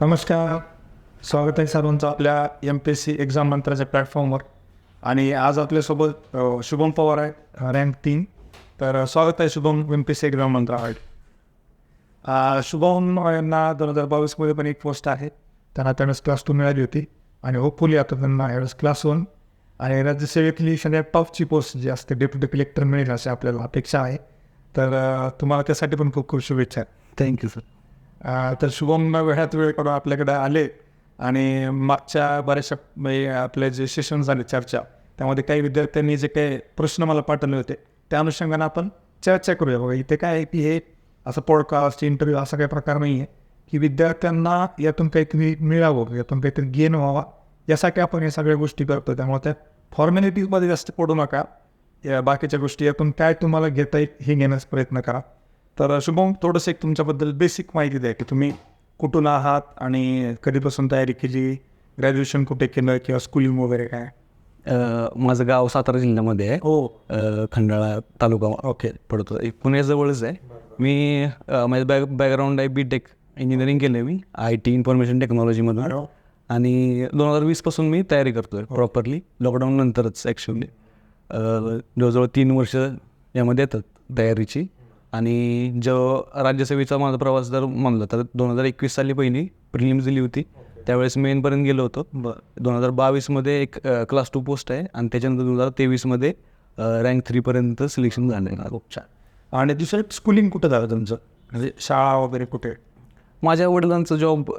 नमस्कार. स्वागत आहे सर्वांचं आपल्या M P S C exam मंत्राच्या प्लॅटफॉर्मवर आणि आज आपल्यासोबत शुभम पवार आहे रँक तीन. तर स्वागत आहे Shubham M P S C exam Mantra आहे शुभम यांना दोन हजार बावीसमध्ये पण एक पोस्ट आहे. त्यांना त्यावेळेस क्लास टू मिळाली होती. आणि होपफुली आता त्यांना यावेळेस क्लास वन आणि राज्यसेवेतली सगळ्यात टॉपची पोस्ट जी असते डेप्युटी कलेक्टर मिळेल अशी आपल्याला अपेक्षा आहे. तर तुम्हाला त्यासाठी पण खूप खूप शुभेच्छा. थँक्यू सर तर शुभम वेळात वेळ काढून आपल्याकडे आले आणि मागच्या बऱ्याचशा म्हणजे आपले जे सेशन झाले चर्चा त्यामध्ये काही विद्यार्थ्यांनी जे काही प्रश्न मला पाठवले होते त्या अनुषंगाने आपण चर्चा करूया. बघा इथे काय आहे की हे असं पॉडकास्ट इंटरव्ह्यू असा काही प्रकार नाही आहे की विद्यार्थ्यांना यातून काहीतरी मिळावं यातून काहीतरी गेन व्हावा यासाठी आपण या सगळ्या गोष्टी करतो त्यामुळे त्या फॉर्मॅलिटीजमध्ये जास्त पडू नका. या बाकीच्या गोष्टी यातून काय तुम्हाला घेता येईल हे घेण्याचा प्रयत्न करा. तर शुभम थोडंसं एक तुमच्याबद्दल बेसिक माहिती द्या की तुम्ही कुठून आहात आणि कधीपासून तयारी केली ग्रॅज्युएशन कुठे केलं किंवा स्कूलिंग वगैरे काय? माझं गाव सातारा जिल्ह्यामध्ये आहे. हो. खंडाळा तालुका ओके. पडतो. एक पुण्याजवळच आहे. मी माझं बॅक बॅकग्राऊंड आहे बी टेक इंजिनिअरिंग केलं आहे मी आय टी इन्फॉर्मेशन टेक्नॉलॉजीमधून आणि दोन हजार वीसपासून मी तयारी करतो आहे प्रॉपरली लॉकडाऊन नंतरच ॲक्च्युली जवळजवळ तीन वर्ष यामध्ये येतात तयारीची. आणि जो राज्यसेवेचा माझा प्रवास जर म्हणलं तर दोन हजार एकवीस साली पहिली प्रिलिम्स दिली होती. त्यावेळेस मेनपर्यंत गेलो होतो. दोन हजार बावीसमध्ये एक क्लास टू पोस्ट आहे आणि त्याच्यानंतर दोन हजार तेवीसमध्ये रँक थ्रीपर्यंत सिलेक्शन झालं आहे खूप छान. आणि दुसरं स्कूलिंग कुठं झालं तुमचं? म्हणजे शाळा वगैरे कुठे? माझ्या वडिलांचं जॉब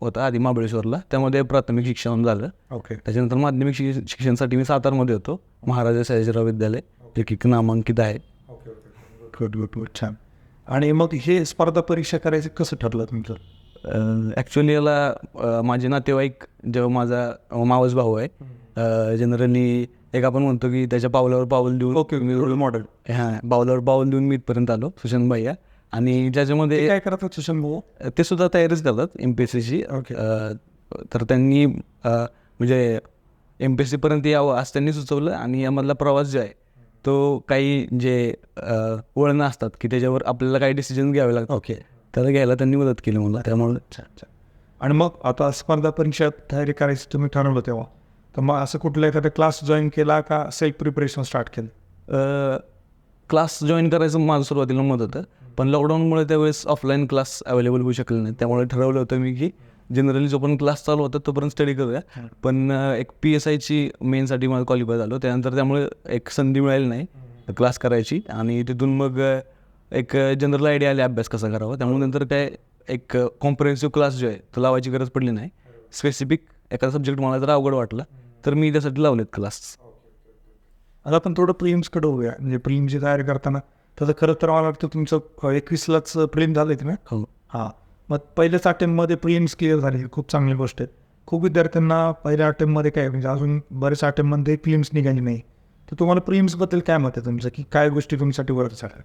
होता आधी महाबळेश्वरला. त्यामध्ये प्राथमिक शिक्षण झालं. ओके. त्याच्यानंतर माध्यमिक शिक शिक्षणासाठी मी सातारमध्ये होतो. महाराजा सयाजीराव विद्यालय. जे की नामांकित आहे. गुड गुड गुड छान आणि मग हे स्पर्धा परीक्षा करायचं कसं ठरलं तुमचं? ॲक्च्युली याला माझे नातेवाईक जेव्हा माझा मावस भाऊ आहे जनरली एक आपण म्हणतो की त्याच्या पावलावर पाऊल देऊन ओके मी रोल मॉडेल हां पावलावर पाऊल देऊन मी इथपर्यंत आलो सुशांत भैया. आणि ज्याच्यामध्ये काय करत होतं सुशन भाऊ? ते सुद्धा तयारीच करतात एम पी एस सीची. तर त्यांनी म्हणजे एम पी एस सीपर्यंत यावं असं त्यांनी सुचवलं आणि यामधला प्रवास जो आहे तो काही जे वळणं असतात की त्याच्यावर आपल्याला काही डिसिजन घ्यावे लागतात. ओके त्याला घ्यायला त्यांनी मदत केली मला त्यामुळे आणि मग आता स्पर्धा परीक्षा तयारी करायची तुम्ही ठरवलं तेव्हा. तर मग असं कुठला एखादा क्लास जॉईन केला का सेल्फ प्रिपरेशन स्टार्ट केलं? क्लास जॉईन करायचं माझं सुरुवातीला मत होतं. पण लॉकडाऊनमुळे त्यावेळेस ऑफलाईन क्लास अवेलेबल होऊ शकले नाही त्यामुळे ठरवलं होतं मी की जनरली जो पण क्लास चालू होता तोपर्यंत स्टडी करूया. पण एक पी एस आयची मेनसाठी मला क्वालिफाय झालो. त्यानंतर त्यामुळे एक संधी मिळाली नाही क्लास करायची. आणि तिथून मग एक जनरल आयडिया आली अभ्यास कसा करावा. त्यामुळे नंतर काय एक कॉम्प्रिहेन्सिव्ह क्लास जो आहे तो लावायची गरज पडली नाही. स्पेसिफिक एखादा सब्जेक्ट मला जर अवघड वाटला तर मी त्यासाठी लावलेत क्लास आता आपण थोडं प्रिम्सकडे होऊया म्हणजे प्रिलिमची तयारी करताना तसं खरं तर मला वाटतं तुमचं एकवीसलाच प्रिलिम झालं ना? हो. हां. मग पहिल्याच अटेम्पमध्ये प्रिलिम्स क्लिअर झाली. खूप चांगली गोष्ट आहे. खूप विद्यार्थ्यांना पहिल्या अटेम्पमध्ये काय म्हणजे अजून बरेच अटेम्पमध्ये प्रिलिम्स निघाली नाही. तर तुम्हाला प्रिलिम्सबद्दल काय मत आहे तुमचं? की काय गोष्टी तुमच्यासाठी वर्क झाल्या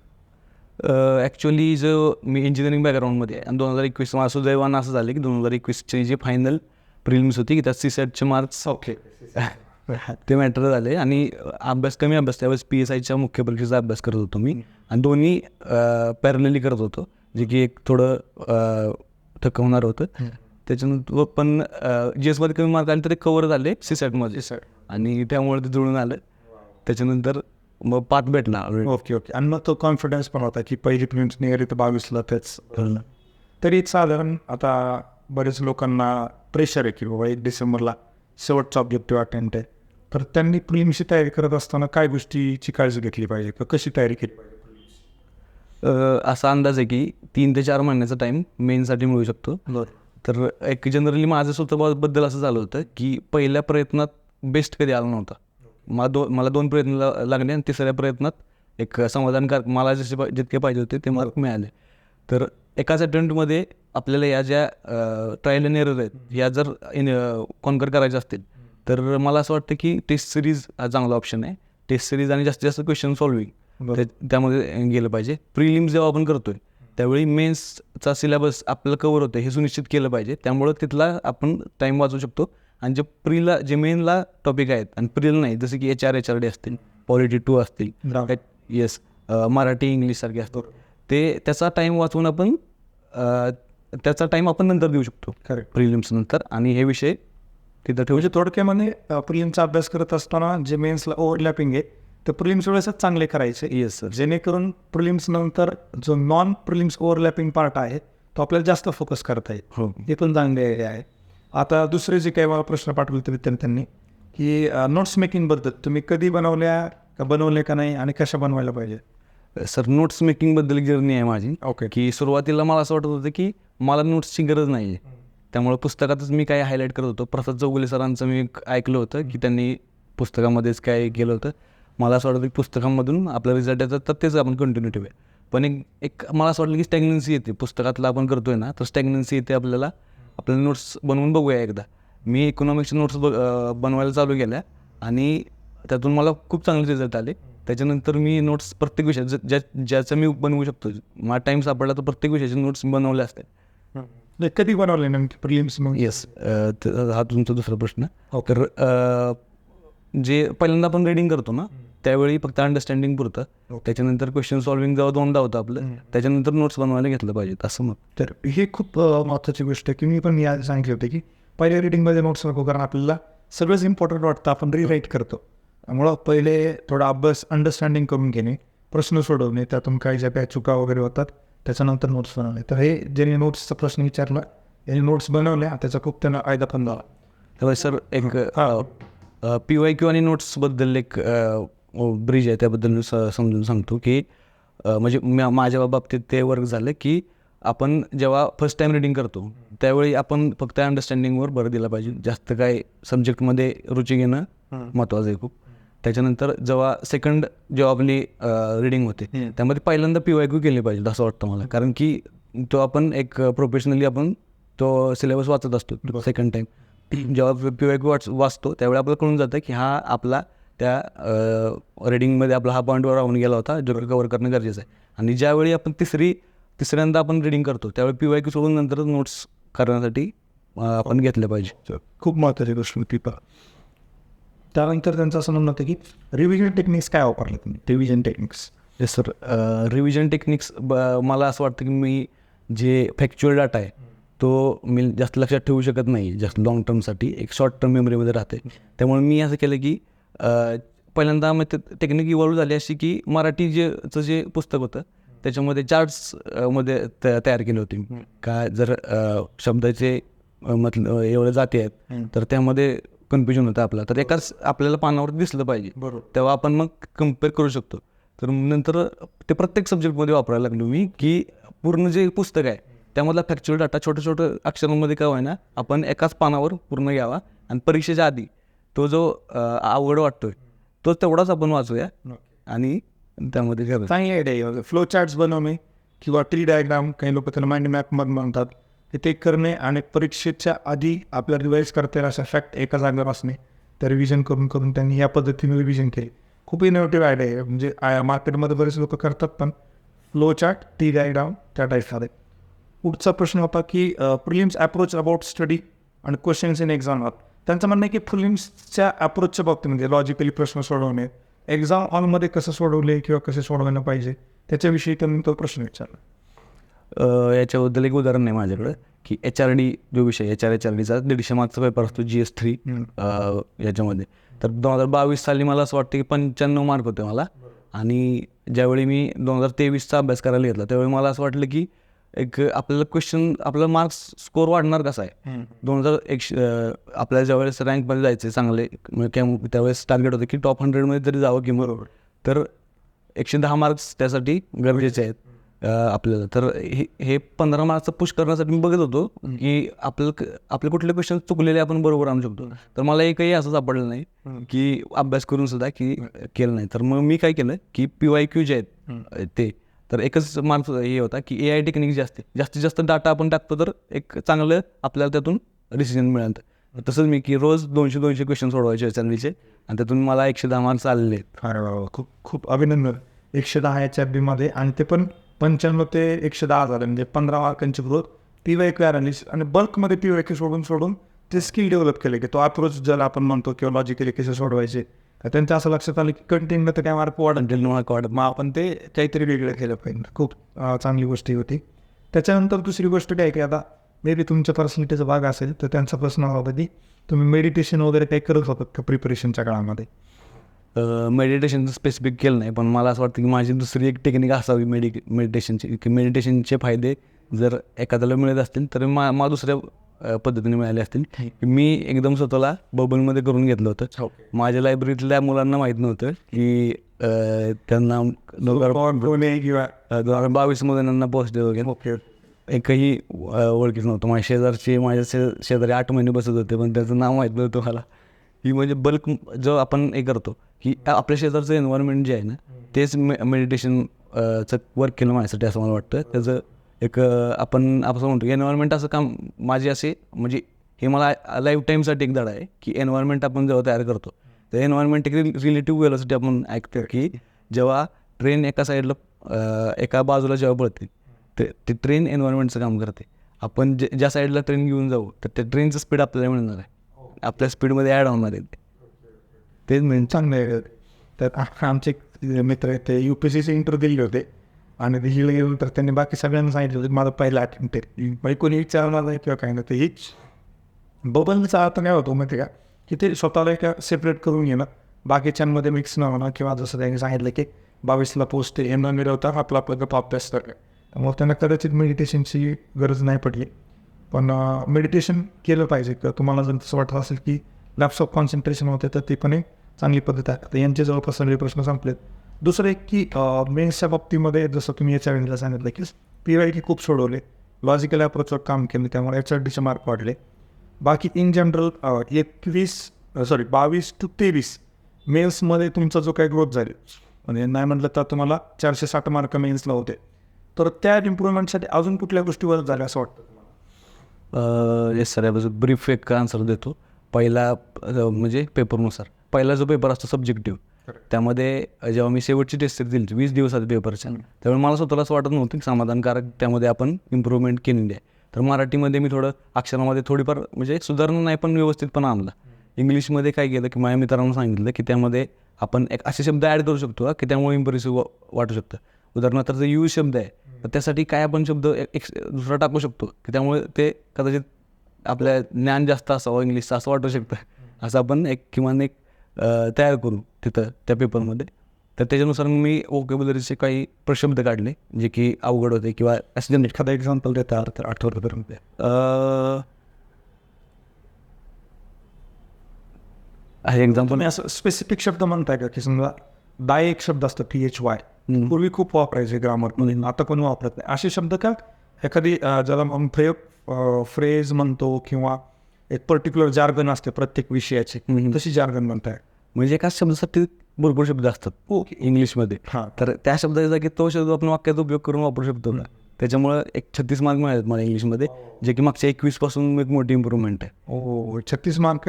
ॲक्च्युली जो मी इंजिनिअरिंग बॅकग्राऊंडमध्ये आहे. आणि दोन हजार एकवीस माझं सुदैवानं असं झालं की दोन हजार एकवीसची जी फायनल प्रिलिम्स होती की त्यात सी सेटचे मार्क्स ओके ते मॅटर झाले. आणि अभ्यास कमी अभ्यास त्यावेळेस पी एस आयच्या मुख्य परीक्षेचा अभ्यास करत होतो मी. आणि दोन्ही पॅरलली करत होतो. जे की एक थोडं थकवणार होतं. त्याच्यानंतर पण जी एसमध्ये कमी मार्क आले तर ते कवर झाले सी सेटमध्ये आणि त्यामुळे ते जुळून आलं. त्याच्यानंतर मग पाठ भेटला. Okay okay. आणि मग तो कॉन्फिडन्स पण होता की पहिली प्रिलिम्स निघाली तर बावीसला तेच तरी साधारण आता बरेच लोकांना प्रेशर आहे की बाबा एक डिसेंबरला शेवटचा ऑब्जेक्टिव्ह अटेम्प्ट आहे. तर त्यांनी प्रिलिमची तयारी करत असताना काय गोष्टीची काळजी घेतली पाहिजे? किंवा कशी तयारी केली पाहिजे? असा अंदाज आहे की तीन ते चार महिन्याचा टाईम मेनसाठी मिळू शकतो. तर एक जनरली माझं स्वतःबद्दल असं झालं होतं की पहिल्या प्रयत्नात बेस्ट कधी आला नव्हता. मला दो मला दोन प्रयत्न लागले आणि तिसऱ्या प्रयत्नात एक समाधानकारक मला जसे जितके पाहिजे होते ते मार्क मिळाले. तर एकाच अटेम्प्टमध्ये आपल्याला या ज्या ट्रायल अँड एरर आहेत या जर कॉन्कर करायच्या असतील तर मला असं वाटतं की टेस्ट सिरीज हा चांगला ऑप्शन आहे. टेस्ट सिरीज आणि जास्तीत जास्त क्वेश्चन सॉल्विंग त्यामध्ये गेलं पाहिजे. प्रिलिम्स जेव्हा आपण करतोय त्यावेळी मेन्सचा सिलेबस आपल्याला कवर होतं हे सुनिश्चित केलं पाहिजे. त्यामुळं तिथला आपण टाईम वाचवू शकतो. आणि जे प्रीला जे मेनला टॉपिक आहेत आणि प्रीला नाही जसं की H R H R D असतील पॉलिटी टू असतील. येस मराठी इंग्लिश सारखे असतात ते त्याचा टाईम वाचवून आपण त्याचा टाईम आपण नंतर देऊ शकतो. करेक्ट प्रिलिम्स नंतर. आणि हे विषय तिथं ठेवू म्हणजे थोडक्यामध्ये प्रिलिमचा अभ्यास करत असताना जे मेन्सला ओव्हरलॅपिंग आहे तर प्रिलिम्स वेळेसच चांगले करायचे. येस सर जेणेकरून प्रिलिम्स नंतर जो नॉन प्रिलिम्स ओव्हरलॅपिंग पार्ट आहे तो आपल्याला जास्त फोकस करता येईल. हो. हे पण चांगले हे आहे. आता दुसरे जे काही मला प्रश्न पाठवले होते विद्यार्थ्यांनी की नोट्स मेकिंगबद्दल तुम्ही कधी बनवल्या का बनवले का नाही आणि कशा बनवायला पाहिजे? सर नोट्स मेकिंगबद्दल जर्नी आहे माझी. ओके की सुरुवातीला मला असं वाटत होतं की मला नोट्सची गरज नाही आहे त्यामुळे पुस्तकातच मी काय हायलाईट करत होतो. प्रसाद चौगुले सरांचं मी ऐकलं होतं की त्यांनी पुस्तकामध्येच काय केलं होतं. मला असं वाटतं की पुस्तकामधून आपला रिझल्ट येतात तर तेच आपण कंटिन्यू ठेवूया. पण एक एक मला असं वाटलं की स्टॅग्नन्सी येते. पुस्तकातलं आपण करतोय ना तर स्टॅग्नन्सी येते आपल्याला. आपल्याला नोट्स बनवून बघूया एकदा. मी इकॉनॉमिक्सच्या नोट्स ब बनवायला चालू केल्या आणि त्यातून मला खूप चांगले रिझल्ट आले. त्याच्यानंतर मी नोट्स प्रत्येक विषयात ज- ज्या ज्याचं मी बनवू शकतो मला टाईम सापडला तर प्रत्येक विषयाचे नोट्स बनवले असतात कधी बनवले नेमके प्रिलिम्स मग? येस हा तुमचा दुसरा प्रश्न. हो. तर जे पहिल्यांदा आपण रिडिंग करतो ना त्यावेळी फक्त अंडरस्टँडिंग पुरतं. त्याच्यानंतर क्वेश्चन सॉल्विंग जेव्हा दोनदा होतं आपलं त्याच्यानंतर नोट्स बनवायला घेतलं पाहिजे असं मग तर ही खूप महत्त्वाची गोष्ट आहे की मी पण या सांगितले होते की पहिल्या रिडिंगमध्ये नोट्स नको कारण आपल्याला सगळंच इम्पॉर्टंट वाटतं आपण रिराईट करतो. त्यामुळं पहिले थोडा अभ्यास अंडरस्टँडिंग करून घेणे प्रश्न सोडवणे त्यातून काही ज्या काही चुका वगैरे होतात त्याच्यानंतर नोट्स बनवणे. तर हे ज्यांनी नोट्सचा प्रश्न विचारला यांनी नोट्स बनवल्या त्याचा खूप त्यांना फायदा पण झाला. तेव्हा सर एक हा. पी वाय क्यू आणि नोट्सबद्दल एक ब्रिज आहे त्याबद्दल मी स- समजून सांगतो की म्हणजे म्या- माझ्या बाबतीत ते वर्क झालं की आपण जेव्हा फर्स्ट टाईम रिडिंग करतो त्यावेळी आपण फक्त अंडरस्टँडिंगवर भर दिला पाहिजे. जास्त काय सब्जेक्टमध्ये रुची घेणं महत्त्वाचं आहे खूप. त्याच्यानंतर जेव्हा सेकंड जेव्हा आपली रिडिंग होते. त्यामध्ये पहिल्यांदा पी वाय क्यू केली पाहिजे असं वाटतं मला. कारण की तो आपण एक प्रोफेशनली आपण तो सिलेबस वाचत असतो सेकंड टाईम जेव्हा पी वाय क्यू वाच वाचतो त्यावेळी आपल्याला कळून जातं की हा आपला त्या रिडिंगमध्ये आपला हा पॉईंटवर राहून गेला होता जो कवर करणं गरजेचं आहे. आणि ज्यावेळी आपण तिसरी तिसऱ्यांदा आपण रिडिंग करतो त्यावेळी पी वाय क्यू सोडून नंतर नोट्स करण्यासाठी आपण घेतले पाहिजे. खूप महत्त्वाची गोष्ट होती त्यानंतर त्यांचं असं म्हणणं होतं की रिव्हिजन टेक्निक्स काय वापरले तुम्ही? Revision techniques yes sir revision techniques मला असं वाटतं की मी जे फॅक्च्युअल डाटा आहे तो मी जास्त लक्षात ठेवू शकत नाही जास्त लॉंग टर्मसाठी एक शॉर्ट टर्म मेमरीमध्ये राहते. त्यामुळे मी असं केलं की पहिल्यांदा मग टेक्निक इव्हॉल्व झाली अशी की मराठी जेचं जे पुस्तक होतं त्याच्यामध्ये चार्ट्समध्ये त- तयार केले होते. का जर शब्दाचे मतलब एवढे जाती आहेत तर त्यामध्ये कन्फ्युजन होतं आपलं. तर एकाच आपल्याला पानावर दिसलं पाहिजे. बरोबर. तेव्हा आपण मग कंपेअर करू शकतो. तर नंतर ते प्रत्येक सब्जेक्टमध्ये वापरायला लागलो मी की पूर्ण जे पुस्तक आहे त्यामधला फॅक्च्युअल डाटा छोट्या छोट्या अक्षरांमध्ये काय व्हायना आपण एकाच पानावर पूर्ण घ्यावा. आणि परीक्षेच्या आधी तो जो अवघड वाटतोय तो तेवढाच आपण वाचूया आणि त्यामध्ये करायचं. चांगली आयडिया फ्लो चार्ट्स बनवणे किंवा ट्री डायग्राम काही लोक त्याला माइंड मॅप मग म्हणतात. हे ते करणे आणि परीक्षेच्या आधी आपल्याला रिवाईज करता येईल अशा फॅक्ट एका जागेवर असणे त्या रिव्हिजन करून करून त्यांनी या पद्धतीने रिव्हिजन केली. खूप इनोव्हेटिव्ह आयडिया आहे. म्हणजे मार्केटमध्ये बरेच लोक करतात पण फ्लो चार्ट टी डायग्राम त्या टाईपमध्ये पुढचा प्रश्न होता की प्रिलिम्स अप्रोच अबाउट स्टडी आणि क्वेश्चन्स इन एक्झाम त्यांचं म्हणणं आहे की प्रिलिम्सच्या अप्रोचच्या बाबतीमध्ये लॉजिकली प्रश्न सोडवणे एक्झाम हॉलमध्ये कसं सोडवले किंवा कसे सोडवायला पाहिजे त्याच्याविषयी त्यांनी तो प्रश्न विचारला. याच्याबद्दल एक उदाहरण आहे माझ्याकडं की एच आर डी जो विषय एच आर एच आर डीचा दीडशे मार्कचा पेपर असतो जी एस थ्री याच्यामध्ये. तर दोन हजार बावीस साली मला असं वाटतं की पंच्याण्णव मार्क होते मला. आणि ज्यावेळी मी दोन हजार तेवीसचा अभ्यास करायला घेतला त्यावेळी मला असं वाटलं की एक आपल्याला क्वेश्चन आपला मार्क्स स्कोर वाढणार कसा आहे? दोन हजार एकशे आपल्याला ज्यावेळेस रँकमध्ये जायचं आहे चांगले म्हणजे त्यावेळेस टार्गेट होतं की टॉप हंड्रेडमध्ये तरी जावं की बरोबर तर एकशे दहा मार्क्स त्यासाठी गरजेचे आहेत आपल्याला. तर हे हे पंधरा मार्क्सचा पुश करण्यासाठी मी बघत होतो की आपलं आपले कुठले क्वेश्चन चुकलेले आपण बरोबर आणू शकतो. तर मला एकही असं सापडलं नाही की अभ्यास करून सुद्धा की केलं नाही. तर मग मी काय केलं की पी वाय क्यू जे आहेत ते तर एकच मार्क्स हे होता की ए आय टेक्निक जे असते जास्तीत जास्त डाटा आपण टाकतो तर एक चांगलं आपल्याला त्यातून डिसिजन मिळालं. तसंच मी की रोज दोनशे दोनशे क्वेश्चन सोडवायचे चॅनलचे आणि त्यातून मला एकशे दहा मार्क्स आलेले आहेत. खूप खूप अभिनंदन. एकशे दहा एच आरमध्ये. आणि ते पण पंच्याण्णव ते एकशे दहा झाले. म्हणजे पंधरा मार्कांची growth P Y Q analysis आणि बल्कमध्ये पी वाय क्यू सोडून सोडून ते स्किल डेव्हलप केले की तो अप्रोच ज्याला आपण म्हणतो किंवा लॉजिकली कसे सोडवायचे. तर त्यांचं असं लक्षात आलं की कंटेंटनं तर काय मार्क वाढत Content mark वाढत मग आपण ते काहीतरी वेगळं केलं पाहिजे. खूप चांगली गोष्ट होती. त्याच्यानंतर दुसरी गोष्ट काय की आता मे बी तुमच्या पर्सनॅलिटीचा भाग असेल तर त्यांचा प्रश्न होता की तुम्ही मेडिटेशन वगैरे काही करत होतात का प्रिपरेशनच्या काळामध्ये? मेडिटेशनचं स्पेसिफिक केलं नाही पण मला असं वाटतं की माझी दुसरी एक टेक्निक असावी मेडि मेडिटेशनची की मेडिटेशनचे फायदे जर एखाद्याला मिळत असतील तर मा मला दुसऱ्या पद्धतीने मिळाले असतील. मी एकदम स्वतःला बबलमध्ये करून घेतलं होतं. माझ्या लायब्ररीतल्या मुलांना माहीत नव्हतं की त्यांना दोन हजार बावीसमध्ये त्यांना पोस्ट वगैरे. एकही ओळखीच नव्हतं. माझ्या शेजारचे माझ्या शे शेजारी आठ महिने बसत होते पण त्याचं नाव माहीत नव्हतं मला. ही म्हणजे बल्क जो आपण हे करतो की आपल्या शेजारचं एन्व्हायरमेंट जे आहे ना तेच मे मेडिटेशन चं वर्क केलं माझ्यासाठी असं मला वाटतं. त्याचं एक आपण आपण म्हणतो एन्व्हायरमेंट असं काम माझे असे म्हणजे हे मला लाईफ टाईमसाठी एक धडा आहे की एन्व्हायरमेंट आपण जेव्हा तयार करतो तर एन्व्हायरमेंट एक रिलेटिव्ह वेळासाठी आपण ऐकतो की जेव्हा ट्रेन एका साईडला एका बाजूला जेव्हा पळते ते ते ट्रेन एन्व्हायरमेंटचं काम करते. आपण जे ज्या साईडला ट्रेन घेऊन जाऊ तर त्या ट्रेनचं स्पीड आपल्याला मिळणार आहे. आपल्या स्पीडमध्ये ॲड होणार आहे तेच म्हणजे चांगलं आहे. तर आमचे एक मित्र आहेत ते U P C C interview दिले होते. आणि दिल्लीला गेलो तर त्यांनी बाकी सगळ्यांना सांगितलं माझा पहिला अटेम्प्ट आहे. म्हणजे कोणी विचारणार नाही किंवा काही नाही. तर हीच बबलचा अर्थ काय होतो माहिती का? की ते स्वतःला एका सेपरेट करून घेणं बाकीच्यांमध्ये मिक्स न होणं किंवा जसं त्यांनी सांगितलं की बावीसला पोस्ट हे न मिळवता आपला आपला गप अभ्यास तर त्यामुळे त्यांना कदाचित मेडिटेशनची गरज नाही पडली. पण मेडिटेशन केलं पाहिजे. किंवा तुम्हाला जर तसं वाटत असेल की लॅप्स ऑफ कॉन्सन्ट्रेशन होते तर ती पण एक चांगली पद्धत आहे. तर यांचे जवळपास सगळे प्रश्न संपलेत. दुसरं एक की मेन्सच्या बाबतीमध्ये जसं तुम्ही याच्या वेळेला सांगितलं की पी वाय की खूप सोडवले लॉजिकल ॲप्रोचवर काम केलं त्यामुळे एच आर डीचे मार्क वाढले. बाकी इन जनरल एकवीस सॉरी बावीस टू तेवीस मेन्समध्ये तुमचा जो काही ग्रोथ झाली म्हणजे नाही म्हटलं तर तुम्हाला चारशे साठ मार्क मेन्सला होते. तर त्या इम्प्रुव्हमेंटसाठी अजून कुठल्या गोष्टीवर झाल्या असं वाटतं येस सर याबद्दल ब्रीफ एक आन्सर देतो. पहिला म्हणजे पेपरनुसार पहिला जो पेपर असतो सब्जेक्टिव्ह त्यामध्ये जेव्हा मी शेवटची टेस्ट दिली वीस दिवसात पेपरच्या त्यामुळे मला स्वतःला असं वाटत नव्हतं की समाधानकारक त्यामध्ये आपण इम्प्रूव्हमेंट केलेली आहे. तर मराठीमध्ये मी थोडं अक्षरामध्ये थोडीफार म्हणजे सुधारणा नाही पण व्यवस्थितपणा आणला. इंग्लिशमध्ये काय केलं की माझ्या मित्रांना सांगितलं की त्यामध्ये आपण एक असे शब्द ॲड करू शकतो की त्यामुळे इम्प्रेसिव्ह वाटू शकतं. उदाहरणार्थ जर यू शब्द आहे तर त्यासाठी काय आपण शब्द एक दुसरा टाकू शकतो की त्यामुळे ते कदाचित आपल्या ज्ञान जास्त असावं इंग्लिशचं असं वाटू शकतं. असं आपण एक किमान एक तयार करू तिथं त्या पेपरमध्ये. तर त्याच्यानुसार मी ओकेबुलरीचे काही प्रशब्द काढले जे की अवघड होते किंवा असं एखादा एक्झाम्पल देता तर आठवतं तर आहे एक्झाम्पल तुम्ही असं स्पेसिफिक शब्द म्हणताय का? की समजा दाय एक शब्द असतो टी एच वाय. पूर्वी खूप वापरायचे ग्रामर म्हणून आता कोणी वापरत नाही. असे शब्द का? एखादी ज्याला फ्रे फ्रेज म्हणतो किंवा एक पर्टिक्युलर जार्गन असते प्रत्येक विषयाचे. तशी जार्गन म्हणताय. म्हणजे एकाच शब्दासाठी भरपूर शब्द असतात ओके इंग्लिशमध्ये. हां. तर त्या शब्दाच्या जागी तो शब्द आपण वाक्यात उपयोग करून वापरू शकतो का? त्याच्यामुळं एक छत्तीस मार्क मिळालेत मला इंग्लिशमध्ये जे की मागच्या एकवीसपासून एक मोठी इम्प्रूव्हमेंट आहे. ओ छत्तीस mark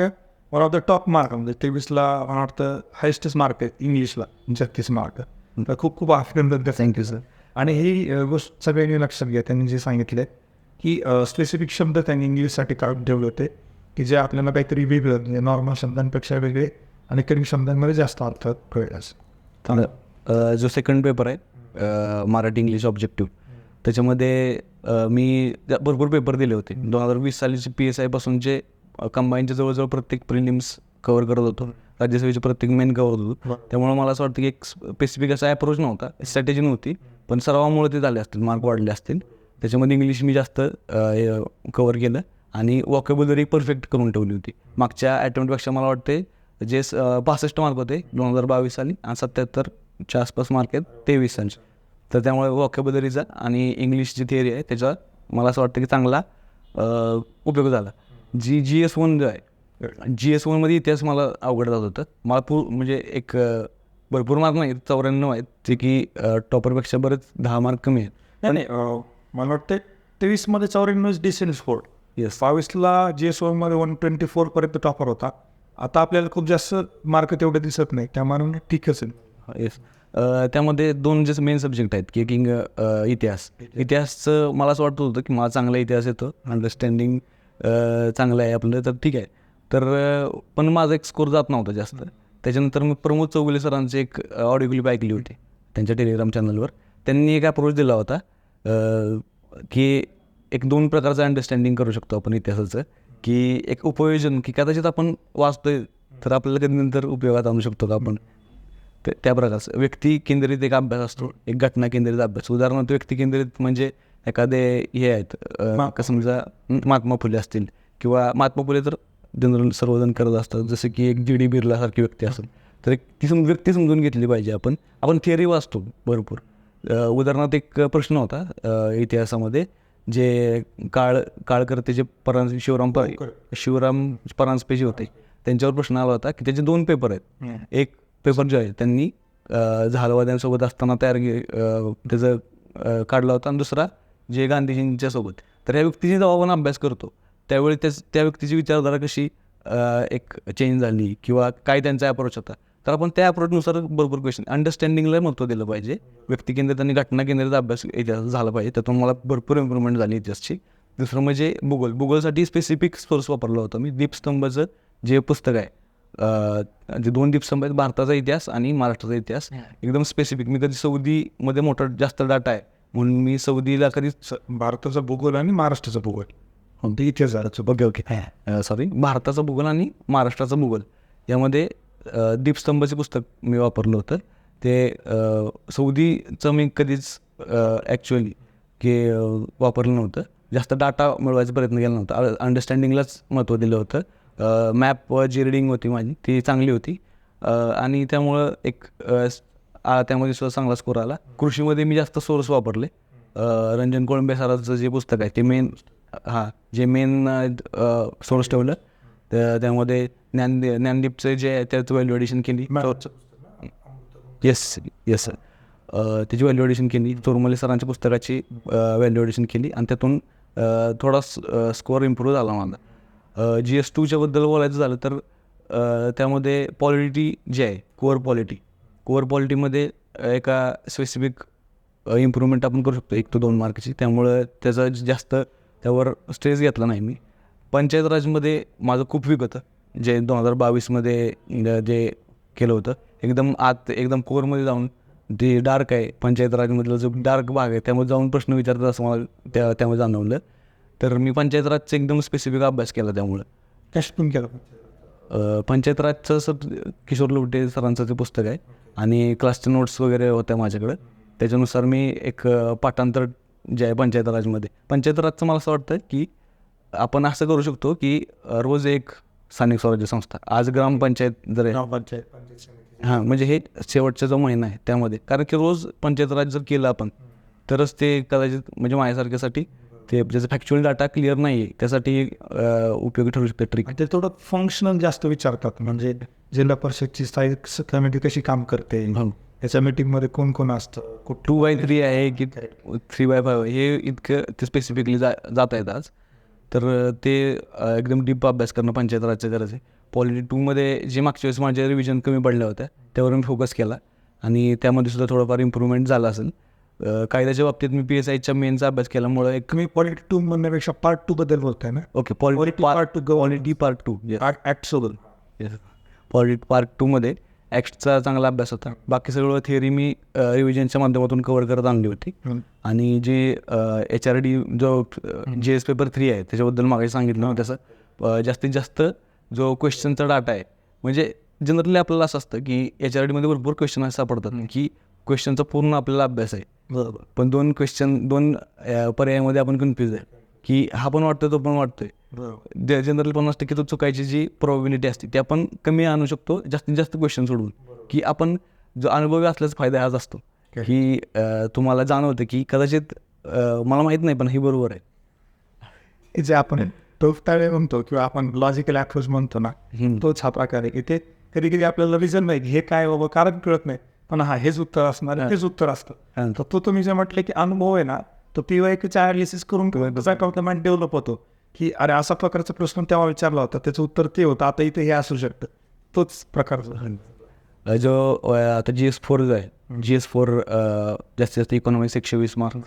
one of the top mark म्हणजे तेवीसला मला वाटतं हायस्टेस्ट मार्क आहे इंग्लिशला छत्तीस मार्क. तर खूप खूप अभिनंदन थँक्यू सर आणि ही गोष्ट सगळ्यांनी लक्षात घ्या त्यांनी जे सांगितलं की स्पेसिफिक शब्द त्यांनी इंग्लिशसाठी काढून ठेवले होते की जे आपल्याला काहीतरी वेगळं म्हणजे नॉर्मल शब्दांपेक्षा वेगळे आणि कधी शब्दांमध्ये जास्त अर्थ कळेल असं. अ, जो सेकंड पेपर आहे मराठी इंग्लिश ऑब्जेक्टिव्ह त्याच्यामध्ये मी भरपूर पेपर दिले होते. दोन हजार वीस सालीचे पी एस आयपासूनचे कंबाईनचे जवळजवळ प्रत्येक प्रिलिम्स कव्हर करत होतो. राज्यसभेचे प्रत्येक मेन कव्हर होत त्यामुळे मला असं वाटतं की एक स्पेसिफिक असा अप्रोच नव्हता. स्ट्रॅटेजी नव्हती. पण सरावामुळे ते झाले असतील मार्क वाढले असतील. त्याच्यामध्ये इंग्लिश मी जास्त कव्हर केलं. आणि वॉकेबुलरी परफेक्ट करून ठेवली होती. मागच्या अटेम्प्टपेक्षा मला वाटते जे पासष्ट मार्क होते दोन हजार बावीस साली आणि सत्याहत्तरच्या आसपास मार्क आहेत तेवीस साली. तर त्यामुळे वॉकेबुलरीचा आणि इंग्लिशची थिअरी आहे त्याचा मला असं वाटतं की चांगला उपयोग झाला. जी जी एस वन जो आहे जी एस वनमध्ये इतिहास मला अवघड जात होतं. मला पू म्हणजे एक भरपूर मार्क नाही चौऱ्याण्णव आहेत जे की टॉपरपेक्षा बरेच दहा मार्क कमी आहेत. अ, मला वाटतं तेवीसमध्ये चौऱ्याण्णव डिसेंट स्कोर येस बावीसला जी एसमध्ये वन ट्वेंटी फोरपर्यंत टॉपर होता. आता आपल्याला खूप जास्त मार्क तेवढे दिसत नाही त्यामुळे ठीकच आहे. येस त्यामध्ये दोन जे मेन सब्जेक्ट आहेत की किंग इतिहास. इतिहासचं मला असं वाटत होतं की मला चांगला इतिहास येतो अंडरस्टँडिंग चांगलं आहे आपलं तर ठीक आहे. तर पण माझा एक स्कोर जात नव्हता जास्त. त्याच्यानंतर मी प्रमोद चौगुले सरांचे एक ऑडिओ क्लिप ऐकली होती त्यांच्या टेलिग्राम चॅनलवर त्यांनी एक अप्रोच दिला होता की एक दोन प्रकारचं अंडरस्टँडिंग करू शकतो आपण इतिहासाचं. की एक उपयोजन की कदाचित आपण वाचतोय तर आपल्याला कधी नंतर उपयोगात आणू शकतो का आपण? ते- त्या प्रकारचं. व्यक्ती केंद्रित एक अभ्यास असतो एक घटना केंद्रित अभ्यास. उदाहरणार्थ व्यक्ती केंद्रित म्हणजे एखादे हे आहेत का समजा महात्मा फुले असतील. किंवा महात्मा फुले तर जनरल सर्वजण करत असतात. जसं की एक जी डी बिर्लासारखी व्यक्ती असेल तर एक ती सम व्यक्ती समजून घेतली पाहिजे आपण. आपण थिअरी वाचतो भरपूर. उदाहरणार्थ एक प्रश्न होता इतिहासामध्ये. जे काळ काळकर्ते जे परांज शिवराम प शिवराम परांजपे जे होते त्यांच्यावर प्रश्न आला होता की त्याचे दोन पेपर आहेत. एक पेपर जो आहे त्यांनी झालवाद्यांसोबत असताना तयार त्याचं काढला होता. आणि दुसरा जे गांधीजींच्या सोबत तर या व्यक्तीची जेव्हा आपण अभ्यास करतो त्यावेळी त्याच त्या व्यक्तीची विचारधारा कशी एक चेंज झाली किंवा काय त्यांचा अप्रोच होता? तर आपण त्या अप्रोचनुसार बरोबर क्वेश्चन अंडरस्टँडिंगला महत्त्व दिलं पाहिजे. व्यक्ती केंद्रित आणि घटना केंद्रित अभ्यास इतिहास झाला पाहिजे. त्यातून मला भरपूर इम्प्रूव्हमेंट झाली इतिहासची. दुसरं म्हणजे भूगोल. भूगोलसाठी स्पेसिफिक सोर्स वापरला होता मी दीपस्तंभाचं जे पुस्तक आहे. अं, जे दोन दीपस्तंभ आहेत भारताचा इतिहास आणि महाराष्ट्राचा इतिहास. एकदम स्पेसिफिक मी कधी सौदीमध्ये मोठा जास्त डाटा आहे. म्हणून मी सौदीला कधी स- भारताचा भूगोल आणि महाराष्ट्राचा भूगोल. ते इतिहासाचं ओके ओके. सॉरी भारताचा भूगोल आणि महाराष्ट्राचा भूगोल. यामध्ये दीपस्तंभाचे पुस्तक मी वापरलं होतं. ते सौदीचं मी कधीच ॲक्च्युअली की वापरलं नव्हतं. जास्त डाटा मिळवायचा प्रयत्न केला नव्हता. अंडरस्टँडिंगलाच महत्त्व दिलं होतं. मॅप जी रिडिंग होती माझी ती चांगली होती. आणि त्यामुळं एक त्यामध्ये सुद्धा चांगला स्कोर आला. कृषीमध्ये मी जास्त सोर्स वापरले. रंजन कोळंबे सरांचं जे पुस्तक आहे ते मेन हां जे मेन सोर्स ठेवलं. तर त्यामध्ये ज्ञान ज्ञानदीपचं जे आहे त्याचं व्हॅल्युएडिशन केली. येस येस सर त्याची व्हॅल्युएडिशन केली. चोरमले सरांच्या पुस्तकाची व्हॅल्युएडिशन केली. आणि त्यातून थोडा स्कोअर इम्प्रूव्ह झाला माझा. जी एस टूच्याबद्दल बोलायचं झालं तर त्यामध्ये पॉलिटी जे आहे कोअर पॉलिटी कोअर पॉलिटीमध्ये एका स्पेसिफिक इम्प्रूव्हमेंट आपण करू शकतो एक ते दोन मार्कची त्यामुळं त्याचा जास्त त्यावर स्ट्रेस घेतला नाही मी. पंचायत राजमध्ये माझं खूप वीक होतं. जे दोन हजार बावीसमध्ये जे केलं होतं एकदम आत एकदम कोरमध्ये जाऊन ते डार्क आहे पंचायत राजमधला जो डार्क भाग आहे त्यामध्ये जाऊन प्रश्न विचारतात असं मला त्या त्यामध्ये जाणवलं. तर मी पंचायत राजचा एकदम स्पेसिफिक अभ्यास केला त्यामुळं. कॅशपून केलं पंचायत राजचं सर किशोर लवटे सरांचं ते पुस्तक आहे. आणि क्लासचे नोट्स वगैरे होत्या माझ्याकडं. त्याच्यानुसार मी एक पाठांतर जे आहे पंचायत राजमध्ये. पंचायत राजचं मला असं वाटतं की आपण असं करू शकतो की रोज एक स्थानिक स्वराज्य संस्था. आज ग्रामपंचायत जर ग्रामपंचायत हां म्हणजे हे शेवटचा जो महिना आहे त्यामध्ये. कारण की रोज पंचायत राज जर केलं आपण तरच ते कदाचित म्हणजे माझ्यासारख्यासाठी ते ज्याचा फॅक्च्युअल डाटा क्लिअर नाही आहे त्यासाठी उपयोगी ठरू शकते ट्रिक ते थोडं फंक्शनल जास्त विचारतात. म्हणजे जिल्हा परिषदची स्थायी कमिटी कशी काम करते? याच्या मीटिंगमध्ये कोण कोण असतं? टू बाय थ्री आहे की थ्री बाय फाय हे इतकं ते स्पेसिफिकली जा जात आहेत आज. तर ते एकदम डीप अभ्यास करणं पंचायत राजच्या गरज आहे. पॉलिटी टूमध्ये जे मागच्या वेळेस माझ्या रिव्हिजन कमी पडल्या होत्या त्यावर मी फोकस केला. आणि त्यामध्ये सुद्धा थोडंफार इम्प्रूव्हमेंट झालं असेल. कायद्याच्या बाबतीत मी पी एस आयच्या मेनचा अभ्यास केल्यामुळं एक तुम्ही पॉलिटी टू म्हणण्यापेक्षा पार्ट टू बद्दल बोलताय ना? Okay polity two, governance. Polity part two act सोबत. पॉलिटी पार्ट टूमध्ये ॲक्टचा चांगला अभ्यास होता. बाकी सगळं थिअरी मी रिव्हिजनच्या माध्यमातून कव्हर करत आणली होती. आणि जे एच आर डी जो जी एस पेपर थ्री आहे त्याच्याबद्दल मागे सांगितलं तसं. अ, जास्तीत जास्त जो क्वेश्चनचा डाटा आहे म्हणजे जनरली आपल्याला असं असतं की एच आर डीमध्ये भरपूर क्वेश्चन असे सापडतात की क्वेश्चनचा पूर्ण आपल्याला अभ्यास आहे. बरोबर. पण दोन क्वेश्चन दोन पर्यायामध्ये आपण कन्फ्यूज आहे. की हा पण वाटतोय तो पण वाटतोय. जनरल पन्नास टक्के तो चुकायची जी प्रोबॅबिलिटी असते ती आपण कमी आणू शकतो जास्तीत जास्त क्वेश्चन सोडवून. की आपण जो अनुभवी असल्याचा फायदा हाच असतो. की तुम्हाला जाणवतं की कदाचित मला माहीत नाही पण हे बरोबर आहे. हे जे आपण टोफताळे म्हणतो किंवा आपण लॉजिकल अप्रोच म्हणतो ना. तोच हा प्रकार आहे. की ते कधी कधी आपल्याला रिझन नाही हे काय बाबा कारण कळत नाही. पण हा हेच उत्तर असणार हेच उत्तर असतं. तर तो तुम्ही जे म्हटले की अनुभव आहे ना तो पी वाय क्यूचा ॲनालिसिस करून त्याचा माइंड डेव्हलप होतो. की अरे असा प्रकारचा प्रश्न तेव्हा विचारला होता. त्याचं उत्तर ते होतं. आता इथे हे असू शकतं. तोच प्रकारचा जो आता जी एस फोर जो आहे जी एस फोर जास्तीत जास्त इकॉनॉमिक्स एकशे वीस मार्क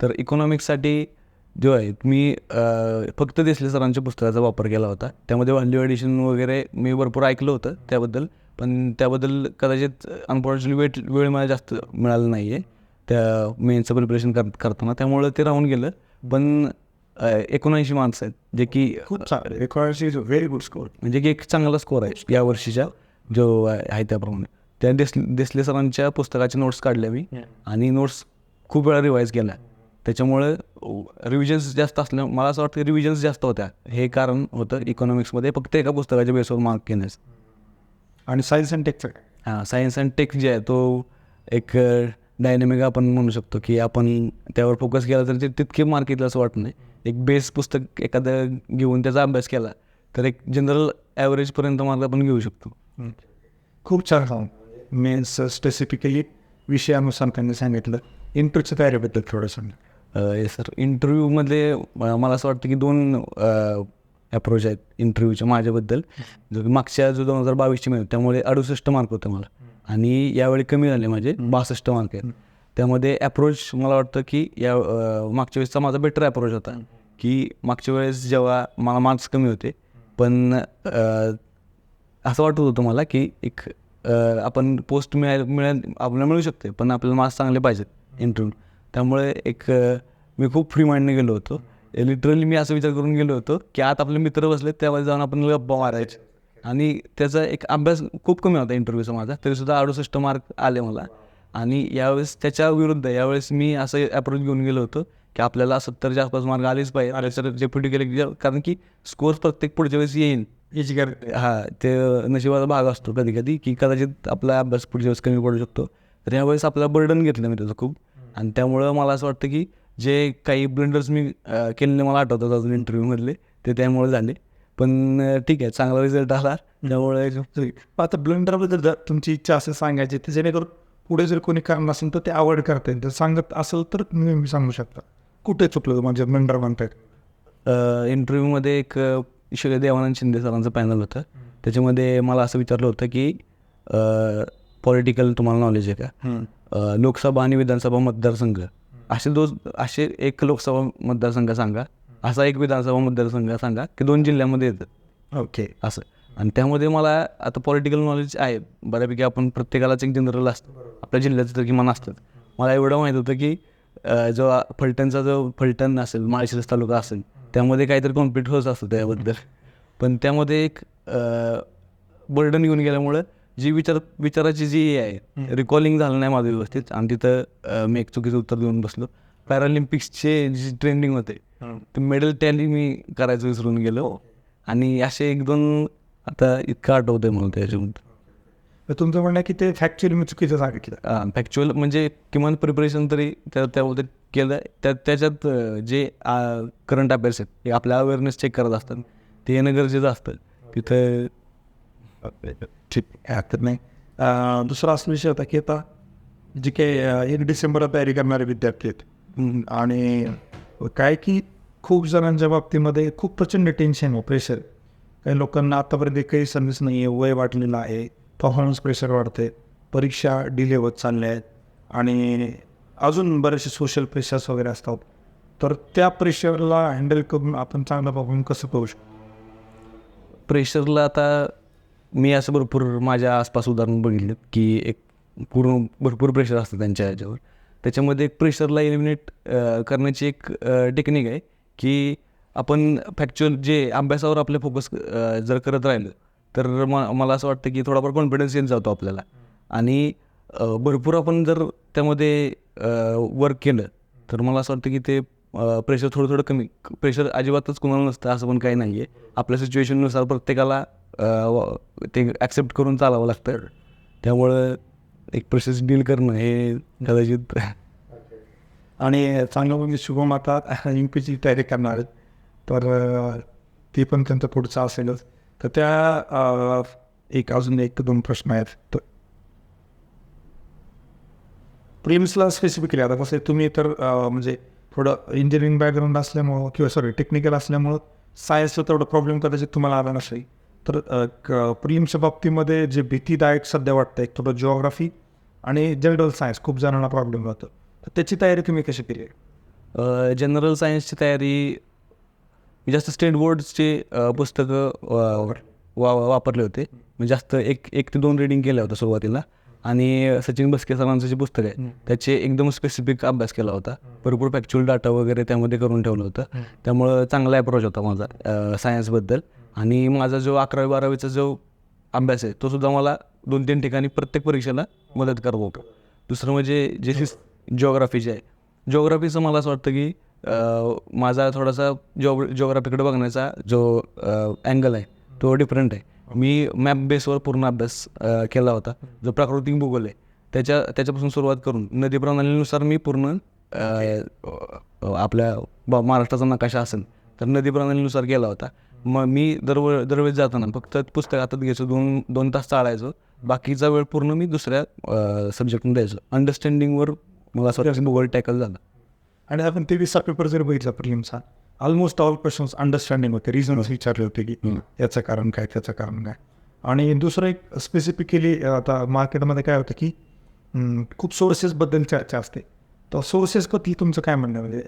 तर इकॉनॉमिक्ससाठी जो आहे मी फक्त देसले सरांच्या पुस्तकाचा वापर केला होता. त्यामध्ये व्हॅल्यू ॲडिशन वगैरे मी भरपूर ऐकलं होतं त्याबद्दल. पण त्याबद्दल कदाचित अनफॉर्च्युनेटली वेट वेळ मला जास्त मिळाला नाही आहे त्या मेन्सचं प्रिपरेशन कर करताना त्यामुळं ते राहून गेलं. पण एकोणऐंशी मार्क्स आहेत जे की खूप चांगलं. एकोणऐंशी इज व्हेरी गुड स्कोर म्हणजे की एक चांगला स्कोर आहे या वर्षीच्या जो आहे त्याप्रमाणे. त्या देस देसले सरांच्या पुस्तकाचे नोट्स काढल्या मी. आणि नोट्स खूप वेळा रिवाईज केल्या. त्याच्यामुळे रिव्हिजन्स जास्त असल्या मला असं वाटतं रिव्हिजन्स जास्त होत्या. हे कारण होतं इकॉनॉमिक्समध्ये फक्त एका पुस्तकाच्या बेसवर मार्क घेण्यास आणि सायन्स अँड टेकचं हां सायन्स अँड टेक जे आहे तो एक डायनेमिक आपण म्हणू शकतो की आपण त्यावर फोकस केला तर ते तितके मार्क येतील असं वाटत नाही. एक बेस पुस्तक एखादं घेऊन त्याचा अभ्यास केला तर एक जनरल ॲव्हरेजपर्यंत मार्क आपण घेऊ शकतो. खूप छान सांग. मेन्स स्पेसिफिकली विषयानुसार त्यांनी सांगितलं. इंटरच्या तयारीबद्दल थोडं सांगा. ये सर इंटरव्ह्यूमध्ये मला असं वाटतं की दोन अप्रोच आहेत इंटरव्ह्यूच्या माझ्याबद्दल. जो की मागच्या जो दोन हजार बावीसची मिळत त्यामुळे अडुसष्ट मार्क होते मला. आणि यावेळी कमी झाले माझे बासष्ट मार्क. आहेत त्यामध्ये अप्रोच मला वाटतं की या मागच्या वेळेसचा माझा बेटर अप्रोच होता. की मागच्या वेळेस जेव्हा मला मार्क्स कमी होते पण असं वाटत होतं मला की एक आपण पोस्ट मिळाय मिळेल आपल्याला मिळू शकते पण आपल्याला मार्क्स चांगले पाहिजेत इंटरव्ह्यू त्यामुळे एक मी खूप फ्री माइंडने गेलो होतो. लिटरली मी असं विचार करून गेलो होतो की आता आपले मित्र बसले त्यामध्ये जाऊन आपण गप्पा मारायचे आणि त्याचा एक अभ्यास खूप कमी होता इंटरव्ह्यूचा माझा. तरीसुद्धा अडुसष्ट मार्क आले मला. आणि यावेळेस त्याच्या विरुद्ध यावेळेस मी असं अप्रोच घेऊन गेलो होतो की आपल्याला सत्तरच्या आसपास मार्क आलेच पाहिजे. आले तर डेप्युटी केले कारण की स्कोअर प्रत्येक पुढच्या वेळेस येईल याची गॅरंटी हा ते नशिबाचा भाग असतो कधी कधी की कदाचित आपला अभ्यास पुढच्या वेळेस कमी पडू शकतो. तर यावेळेस आपला बर्डन घेतलं मी त्याचं खूप. आणि त्यामुळं मला असं वाटतं की जे काही ब्लंडर्स मी केलेले मला आठवतात अजून इंटरव्ह्यूमधले ते त्यामुळे झाले. पण ठीक आहे चांगला रिझल्ट आला. त्यामुळे आता ब्लेंडरबद्दल जर तुमची इच्छा असेल सांगायची तर जेणेकरून पुढे जर कोणी कारण असेल तर ते आवड करता येईल. तर सांगत असेल तर तुम्ही सांगू शकता. कुठे चुकलं म्हणजे ब्लेंडर म्हणतायत इंटरव्ह्यूमध्ये एक अ, श- देवानंद शिंदे सरांचं पॅनल होतं. त्याच्यामध्ये मला असं विचारलं होतं की पॉलिटिकल तुम्हाला नॉलेज आहे का? लोकसभा आणि विधानसभा मतदारसंघ. असे दोन असे एक लोकसभा मतदारसंघ सांगा. असा एक विधानसभा मतदारसंघ सांगा की दोन जिल्ह्यामध्ये येतं. ओके. असं. आणि त्यामध्ये मला आता पॉलिटिकल नॉलेज आहे. बऱ्यापैकी आपण प्रत्येकालाच एक जनरल असतं. आपल्या जिल्ह्याचं तर किमान असतं मला एवढं माहीत होतं की जो फलटणचा जो फलटण असेल माळशिरस तालुका असेल त्यामध्ये काहीतरी कॉम्प्लीट होत असतं त्याबद्दल. पण त्यामध्ये एक बर्डन घेऊन गेल्यामुळं जी विचार विचाराची जी आहे रिकॉलिंग झालं नाही माझं व्यवस्थित. आणि तिथं मी एक चुकीचं उत्तर देऊन बसलो. पॅरालिम्पिक्सचे जे ट्रेंडिंग होते ते मेडल टॅली मी करायचं विसरून गेलो. आणि असे एक दोन आता इतकं आठवतंय मला त्याच्यामध्ये तुमचं म्हणणं आहे की ते फॅक्च्युअली मी चुकीचं सांगितलं. फॅक्च्युअल म्हणजे किमान प्रिपरेशन तरी त्या त्यामध्ये केलं. त्या त्याच्यात जे करंट अफेअर्स आहेत ते आपल्या अवेअरनेस चेक करत असतात. ते येणं गरजेचं असतं. तिथं ठीक आहे हरकत नाही. दुसरा असा विषय होता की आता जे काही एक डिसेंबरला तयारी करणारे विद्यार्थी आहेत आणि काय की खूप जणांच्या बाबतीमध्ये खूप प्रचंड टेन्शन प्रेशर काही लोकांना आतापर्यंत काही सर्विस नाही आहे वय वाढलेलं आहे परफॉर्मन्स प्रेशर वाढते परीक्षा डिले होत चालल्या आहेत आणि अजून बरेचसे सोशल प्रेशर्स वगैरे असतात. तर त्या प्रेशरला हँडल करून आपण चांगला परफॉर्म कसं करू शकतो? प्रेशरला आता मी असं भरपूर माझ्या आसपास उदाहरण बघितलं की एक पूर्ण भरपूर प्रेशर असतं त्यांच्या ह्याच्यावर. त्याच्यामध्ये एक प्रेशरला एलिमिनेट करण्याची एक टेक्निक आहे की आपण फॅक्च्युअल जे अभ्यासावर आपले फोकस जर करत राहिलं तर म मला असं वाटतं की थोडाफार कॉन्फिडन्स येत जातो आपल्याला. आणि भरपूर आपण जर त्यामध्ये वर्क केलं तर मला असं वाटतं की ते प्रेशर थोडं थोडं कमी प्रेशर अजिबातच कुणाला नसतं असं पण काही नाही आहे आपल्या सिच्युएशननुसार प्रत्येकाला ते ॲक्सेप्ट करून चालावं लागतं. त्यामुळं एक प्रोसेस डील करणं हे कदाचित आणि चांगलं म्हणजे शुभम आता पी पीची तयारी करणार आहेत. तर ती पण त्यांचं पुढचं असेलच. तर त्या एक अजून एक दोन प्रश्न आहेत. तर प्रिम्सला स्पेसिफिकली आता. कसं तुम्ही तर म्हणजे थोडं इंजिनिअरिंग बॅकग्राऊंड असल्यामुळं किंवा सॉरी टेक्निकल असल्यामुळं सायन्सचा तेवढं प्रॉब्लेम कदाचित तुम्हाला आला नसेल. तर प्रिम्सच्या बाबतीमध्ये जे भीतीदायक सध्या वाटतं एक थोडं जिओग्राफी आणि जनरल सायन्स खूप जणांना प्रॉब्लेम होतो तर त्याची तयारी तुम्ही कशी केली? आहे जनरल सायन्सची तयारी मी जास्त स्टेट बोर्डचे पुस्तकं वा वापरले होते. म्हणजे जास्त एक एक ते दोन रिडिंग केल्या होत्या सुरुवातीला. आणि सचिन बसके सरांचं जे पुस्तक आहे त्याचे एकदम स्पेसिफिक अभ्यास केला होता. भरपूर फॅक्च्युअल डाटा वगैरे त्यामध्ये करून ठेवलं होतं. त्यामुळं चांगला अप्रोच होता माझा सायन्सबद्दल आणि माझा जो अकरावी बारावीचा जो अभ्यास आहे तो सुद्धा मला दोन तीन ठिकाणी प्रत्येक परीक्षेला मदत करत. होतो दुसरं म्हणजे जे जिओग्राफीचे आहे. जिओग्राफीचं मला असं वाटतं की माझा थोडासा जॉ जिओग्राफीकडे बघण्याचा जो अँगल आहे तो डिफरंट आहे. मी मॅप बेसवर पूर्ण अभ्यास केला होता. जो प्राकृतिक भूगोल आहे त्याच्या त्याच्यापासून सुरुवात करून नदी प्रणालीनुसार मी पूर्ण आपल्या बा महाराष्ट्राचा नकाशा असेल तर नदी प्रणालीनुसार गेला होता. मग मी दरव दरवेळेस जाताना फक्त पुस्तक हातात घ्यायचो दोन दोन तास चाळायचो. बाकीचा वेळ पूर्ण मी दुसऱ्या सब्जेक्टमध्ये द्यायचो. अंडरस्टँडिंगवर मला असं वाटतं भूगोल टॅकल झालं. आणि आपण तेवीसचा पेपर जर बघितला प्रिलिमचा ऑलमोस्ट ऑल क्वेश्चन्स अंडरस्टँडिंग होते. रिझन्स विचारले होते की याचं कारण काय त्याचं कारण काय. आणि दुसरं एक स्पेसिफिकली आता मार्केटमध्ये काय होतं की खूप सोर्सेसबद्दल चर्चा असते. तर सोर्सेसबद्दल तुमचं काय म्हणणं आहे? म्हणजे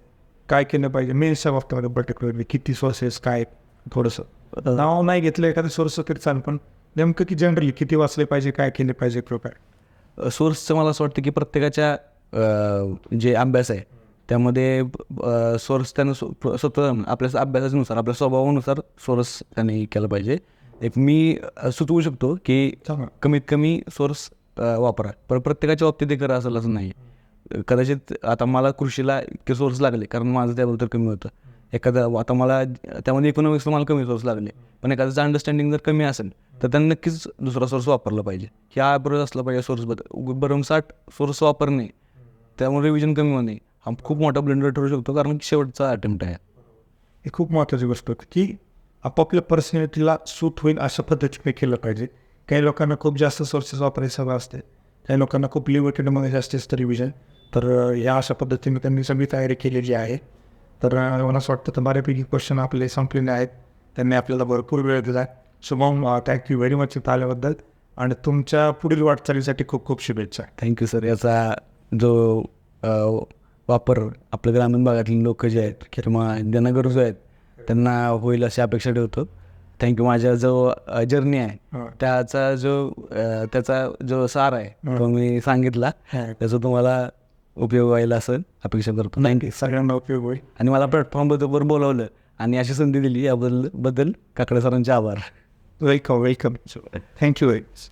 काय केलं पाहिजे? मेन्सच्या बाबतीमध्ये पर्टिक्युलरली किती सोर्सेस काय? थोडंसं. नाव नाही घेतलं एखादं सोर्स तरी चालेल पण नेमकं की जनरली किती वाचले पाहिजे काय केले पाहिजे कृपया सोर्सचं मला असं वाटतं की प्रत्येकाच्या जे अभ्यास आहे त्यामध्ये सोर्स त्यानं स्व- स्वतः आपल्या अभ्यासानुसार आपल्या स्वभावानुसार सोर्स त्याने केलं पाहिजे. एक मी सुचवू शकतो की कमीत कमी सोर्स वापरा. पण प्रत्येकाच्या बाबतीत ते खरं असेल असं नाही. कदाचित आता मला कृषीला इतके सोर्स लागले कारण माझं त्याबद्दल कमी होतं. एखादं आता मला त्यामध्ये इकॉनॉमिक्सला मला कमी सोर्स लागले. पण एखाद्याचं अंडरस्टँडिंग जर कमी असेल तर त्यांनी नक्कीच दुसरा सोर्स वापरला पाहिजे. ह्या अप्रोच असला पाहिजे सोर्सबद्दल भरमसाठ सोर्स वापरणे त्यामुळे रिव्हिजन कमी होणे हा खूप मोठा ब्लेंडर ठरू शकतो. कारण शेवटचा अटेम्प्ट आहे. ही खूप महत्त्वाची गोष्ट होती की आपापल्या पर्सनॅलिटीला सूट होईल अशा पद्धतीने केलं पाहिजे. काही लोकांना खूप जास्त सोर्सेस वापरायची सवय असते. काही लोकांना खूप लिमिटेडमध्ये जास्त असतं रिव्हिजन तर या ह्या अशा पद्धतीने त्यांनी सगळी तयारी केलेली आहे. तर मला असं वाटतं तर बऱ्यापैकी क्वेश्चन आपले संपलेले आहेत. त्यांनी आपल्याला भरपूर वेळ दिला शुभम थँक्यू व्हेरी मच इथं आल्याबद्दल. आणि तुमच्या पुढील वाटचालीसाठी खूप खूप शुभेच्छा. थँक्यू सर याचा जो वापर आपल्या ग्रामीण भागातील लोक जे आहेत किंवा ज्यांना गरजू आहेत त्यांना होईल अशी अपेक्षा ठेवतो. थँक्यू माझ्या जो जर्नी आहे. त्याचा जो त्याचा जो सार आहे तो मी सांगितला. त्याचा तुम्हाला उपयोग व्हायला असं अपेक्षा करतो. थँक्यू सगळ्यांना उपयोग होईल. आणि मला प्लॅटफॉर्मवर बोलावलं आणि अशी संधी दिली याबद्दल बद्दल काकडे सरांचे आभार. Welcome welcome thank you very much